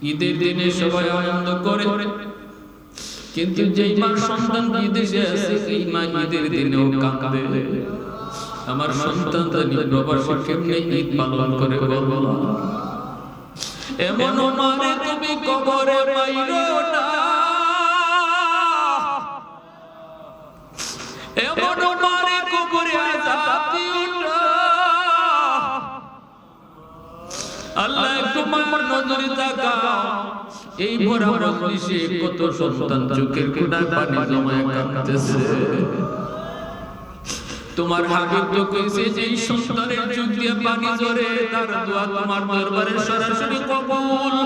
ঈদের দিনে সবাই আনন্দ করে। কিন্তু যেই মা সন্তান বিদেশে আছে এই মা ঈদের দিনেও কাঁদে আমার সন্তান জানি প্রবাসী কেমনে ঈদ পালন করে বলো এমন মানে তুমি কবরে পাইরো না। এমন নজরে এই ভরা মজলিসে কত সন্তান চোখের পানি জমায় কাঁদতেছে। তোমার হাবিব তো কইছে যে এই সন্তানের চোখ দিয়ে পানি ঝরে, তার দোয়া তোমার দরবারে সরাসরি কবুল।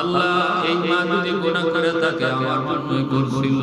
আল্লাহ এই মা যদি গুনাহ করে থাকে, আমার জন্যই করছিল।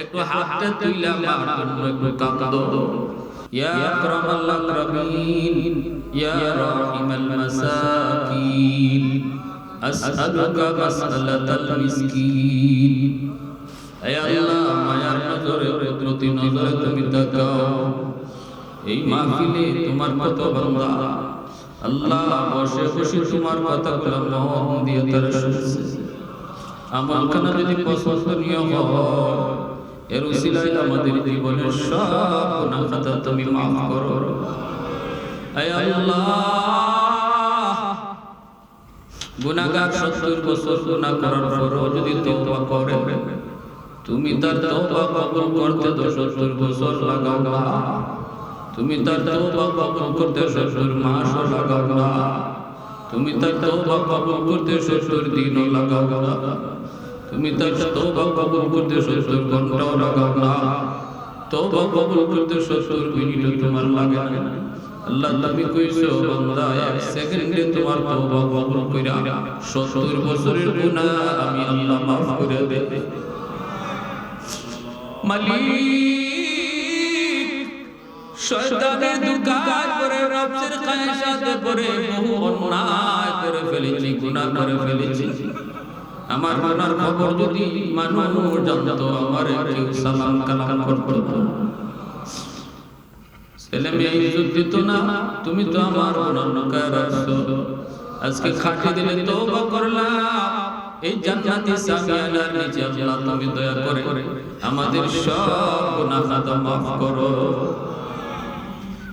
একটু হাতটা তুইলা মার একটু কাঁদো। ইয়া আকরামাল আকরামিন, ইয়া রাহিমাল মাসাকিন। আসআলুকা মাসআলাতাল মিসকিন। হে আল্লাহ, মায়ার নজরে নজরে তুমি তাকাও। এই মাহফিলে তোমার কত বান্দা? আল্লাহ বসে বসে তোমার কথাগুলো মন দিয়ে তারা শুনছে। আমল যদি পছন্দনীয় হয়, এর উসিলায় আমাদের জীবনের সব গুনাহ খাতা তুমি মাফ করো। হে আল্লাহ, গুনাহগার 70 বছর গুনাহ করার পরও যদি তওবা করে, তুমি তার তওবা কবুল করতে তো 70 বছর লাগাও তুমি তার তওবা কবুল করতে 70 মাসও লাগাও তুমি তার তওবা কবুল করতে 70 দিনও লাগাও তুমি তার তওবা কবুল করতে 70 ঘন্টাও লাগাও না। তওবা কবুল করতে 70 মিনিটও তোমার লাগে না। আল্লাহ তুমি কইছো, বান্দা, এক সেকেন্ডে তোমার তওবা কবুল কইরা 70 বছরের গুনাহ আমি আল্লাহ মাফ করে দেব। মালিক, শয়তানের দুকার করে নফসের কায়সাতে পড়ে বহু অন্যায় করে ফেলেছি, গুনাহ করে ফেলেছি। আমার মনার খবর যদি মানুষ জানতো, আমার কেউ সালাম কালাম করতো ছেলে মেয়ে ইজ্জত দিত না, তুমি তো আমার মনার নকায় আজকে খাটি দিলে তওবা করলাম, এই জান্নাতি সামিয়ানার নিচে আল্লাহ তুমি দয়া করে আমাদের সব গুনাহ মাফ করো।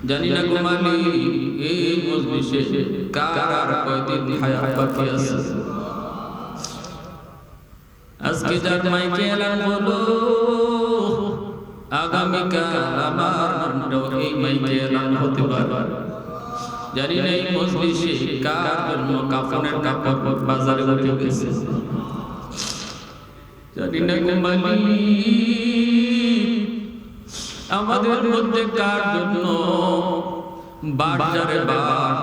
জানি না গোমালি এই মজলিসে কার আর কয়দিন হায়াত বাকি আছে? আজকে যার মাইকে এলান হলো আগামীকাল আমার এই মাইকে এলান হতে পারে। জানি না এই মজলিসে কার জন্য কাফনের কাপড় বাজারে উঠে গেছে। জানি না গোমালি আমাদের মধ্যে কার জন্য বাজারে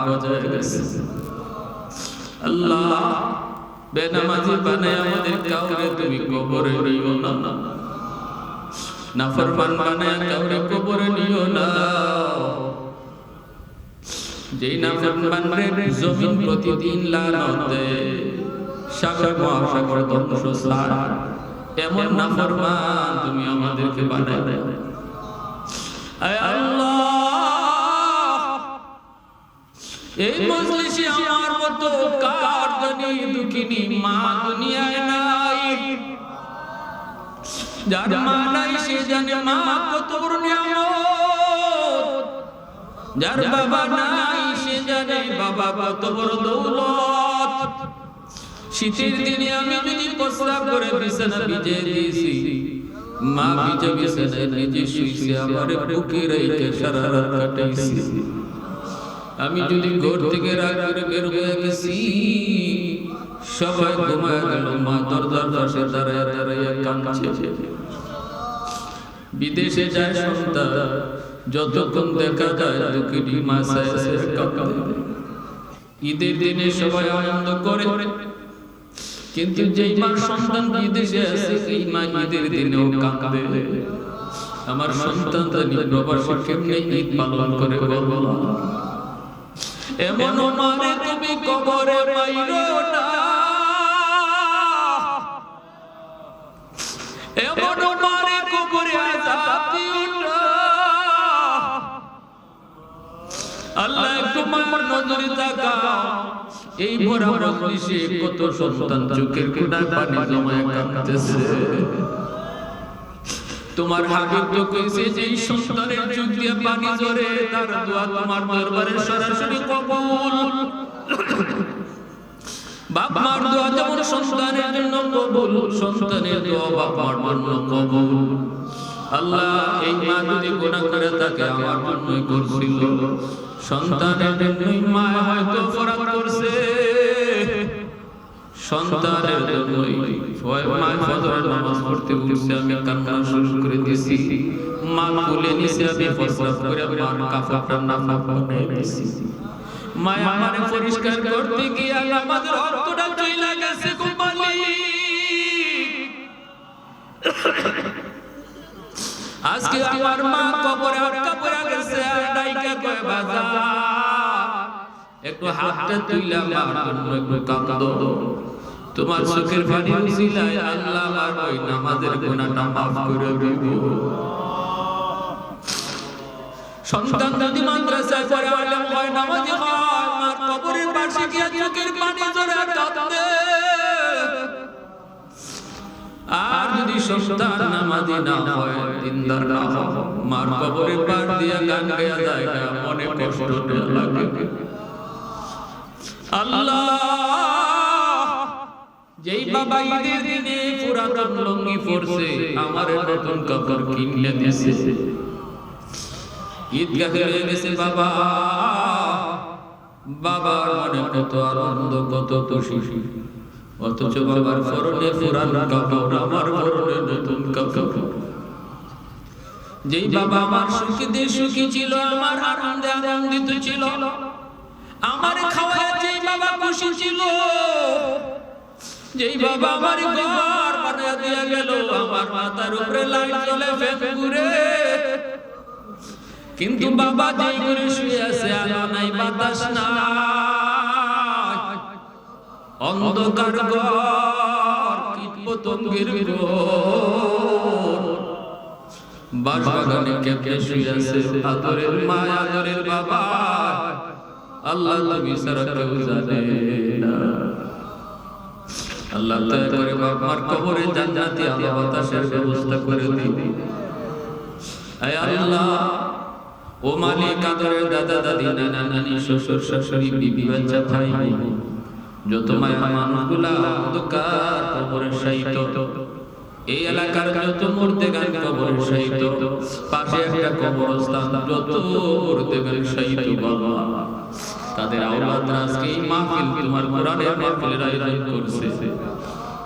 বজায় গেছে। আল্লাহ বেনামাজি বানায় আমাদের কাউরে তুমি কবরে নিও না। নাফরমান কাউরে কবরে নিও না। যেই রে জমিন প্রতিদিন লানত সাগর মহাসাগর ধ্বংস স্থান এমন নাফরমান তুমি আমাদেরকে বানায়। দেয় আল্লাহ এই মজলিসে আমার মতো কার দুঃখিনী মা দুনিয়ায় নাই। যার মা নাই, সে জানে মা কত যার বাবা নাই, সে জানে বাবা কত বড় দৌলত। শীতের দিনে আমি যদি প্রস্রাব করে বিছানা ভিজে দিয়েছি, মা ভিজে নিজে শুইছে, আমার বুকে রেখে সারা রাত কাটাইছি। আমি যদি ঘর থেকে রাগ বের হয়ে গেছি সবাই ঘুমায় গেল, মা দরজার পাশে দাঁড়ায় দাঁড়ায় কাঁদছে। বিদেশে যায় সন্তান, যতক্ষণ দেখা যায় দুঃখিনী মাসে ঈদের দিনে সবাই আনন্দ করে, কিন্তু যেই মার সন্তান বিদেশে আছে সেই মা ঈদের দিনেও কাঁদে। আমার সন্তান জানি প্রবাসী কেমনে ঈদ পালন করে, বলো এমন মারে তুমি কবরে পাইরো না। এমন মারে কবরে আজাব দিও না। আল্লাহ একটু মার নজরে তাকাও। এই ভরা মজলিসে কত সন্তান চোখের কোনায় পানি জমায় কাঁদতেছে। তোমার হাবিব তো কইছে যে সন্তানের চোখ দিয়ে পানি ঝরে, তার দোয়া তোমার দরবারে সরাসরি কবুল। বাপ মার দোয়া যেমন সন্তানের জন্য কবুল, সন্তানের দোয়া বাপ মার জন্য কবুল। আল্লাহ, এই মা যদি গুনাহ করে থাকে, আমার জন্যই করছিল সন্তানের জন্যই মা হয়তো অপরাধ করছে। সন্তানের জন্যই মা ফজরের নামাজ পড়তে উঠছে আমি কান্না শুরু করে দিয়েছি। মা কোলে নিছে আমি প্রস্রাব করে মার কাপড়টা নাফা বানাই দিয়েছি। মা আমারে পরিষ্কার করতে গিয়ে আমাদের রক্তটা চইলা গেছে গো আজকে আমার মা কবরে আটকা পড়ে গেছে, আর ডাইকা কয় বাজা একটু হাতটা তুইলা, মার জন্য একটু কাঁদো। তোমার চোখের পানি উছিলায় আল্লাহ আর ওই নামাজের গুনাহটা মাফ করে দিব। সন্তান যদি মাদ্রাসায় পড়ে আলেম হয় নামাজি হয় মার কবরের পাশে গিয়ে চোখের পানি জোরে কাঁদে আর যদি সন্তান নামাজি না হয় দিনদার না হয়। মার কবরের পার দিয়া গান গায়া যায় মনে কষ্ট লাগে। আল্লাহ যেই বাবা ঈদের দিনে পুরাতন লঙ্গি পরছে, আমার নতুন কাপড় কিনলে দিছে। ঈদগাহে রয়ে গেছে বাবা। বাবার মনে কত আনন্দ, কত খুশি। অথচ বাবার ফরনে পুরান কাপড়, আমার ফরনে নতুন কাপড়। যেই বাবা আমার সুখী সুখী ছিল, আমার আনন্দে আনন্দিত ছিল। আমার খাওয়ায় যেই বাবা খুশি ছিল যেই বাবা আমার ঘর বানিয়ে দিয়ে গেল, আমার মাথার উপরে লাইট ফেন ঘুরে কিন্তু বাবা যেই করে শুয়ে আছে, আলো নাই, বাতাস নাই। অন্ধকার ঘর কীট পতঙ্গের বাস বাগানে কেঁপে শুয়ে আছে আদরের মা আদরের বাবা। আল্লাহ তুমি সারা কেউ জানে। আল্লাহ দয়া করে বাবার কবরে জান্নাতি আলো বাতাসের ব্যবস্থা করে দিন। আয় আল্লাহ, ও মালিক আদরের দাদা দাদি, নানা নানি, শ্বশুর শাশুড়ি, বিবি বাচ্চা, ভাই যত মায়া মানুষগুলা অন্ধকার কবরে শায়িত। এই এলাকার যত মরতে গান কবরে শায়িত। পাশে একটা কবরস্থান, যত মরতে গান শায়িত, বাবা। তাদের আওলাদরা আজকে এই মাহফিল তোমার কোরআনের মাহফিলের আয়োজন করছে।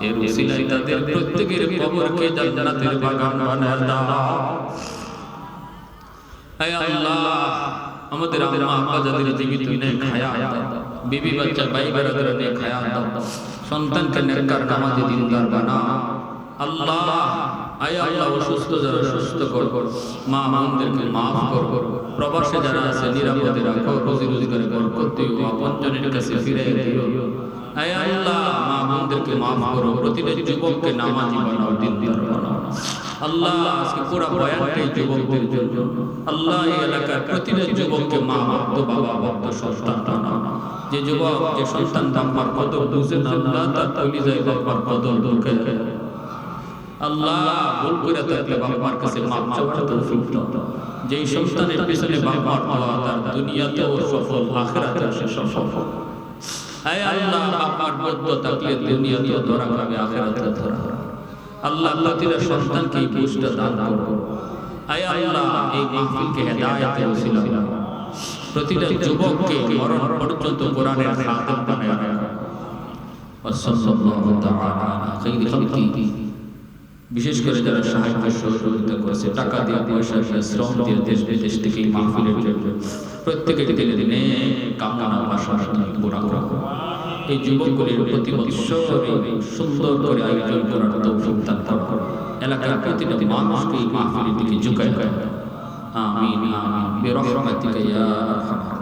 এর উসিলায় তাদের প্রত্যেকের কবরকে জান্নাতের বাগান বানায় দাও। হে আল্লাহ, আমাদের আম্মা আব্বা যাদের জীবিত নেই খায়া বিবি বাচ্চা, ভাই বেরাদার নিয়ে খায়া দাও। সন্তানকে নেককার নামাজি দিনদার বানা আল্লাহ আয় আল্লাহ অসুস্থ যারা সুস্থ কর। মা আমাদেরকে মাফ কর। প্রবাসে যারা আছে, নিরাপদে রাখো। কাছে দিও। আয় আল্লাহ, মা আমাদেরকে মাফ করো। যুবককে নামাজি বানাও, দিনদার বানাও। আল্লাহ, আজকে পুরা যুবকদের জন্য। আল্লাহ, এই এলাকার প্রতিটা যুবককে মা ভক্ত বাবা, ভক্ত, সন্তান বানাও। যে যুবক, যে সন্তান বাবার কত বুঝে না, আল্লাহ তার যায় বাবার কত দুঃখে আল্লাহ ভুল করে থাকলে বাবার কাছে মাপ চাওয়ার তৌফিক দাও। যেই সন্তানের পিছনে বাবার দোয়া তার দুনিয়াতেও সফল আখিরাতেও সে সফল। আল্লাহ বাবার বদ্ধ থাকলে ধরা আখিরাতেও ধরা খাবে। আল্লাহ প্রতিটা সন্তানকে এই দান আল্লাহ, এই মাহফিলকে হেদায়েতে ওসিলা প্রতিটা যুবককে মরণ পর্যন্ত কোরআনের খাদেম বানায় বিশেষ করে যারা সাহায্য সহযোগিতা করেছে, টাকা দিয়ে পয়সা দিয়ে, শ্রম দিয়ে, দেশ বিদেশ থেকে মাহফিলের জন্য প্রত্যেকে দিনে দিনে কামনা তুমি পুরা করো। এই যুবকগুলির প্রতি বৎসরে সুন্দর করে আয়োজন করার তৌফিক দান করো। এলাকার প্রতিটা মানুষকে এই মাহফিলের দিকে ঝুঁকায় আমিন আমিন। বিরহমাতিকা ইয়া আরহামার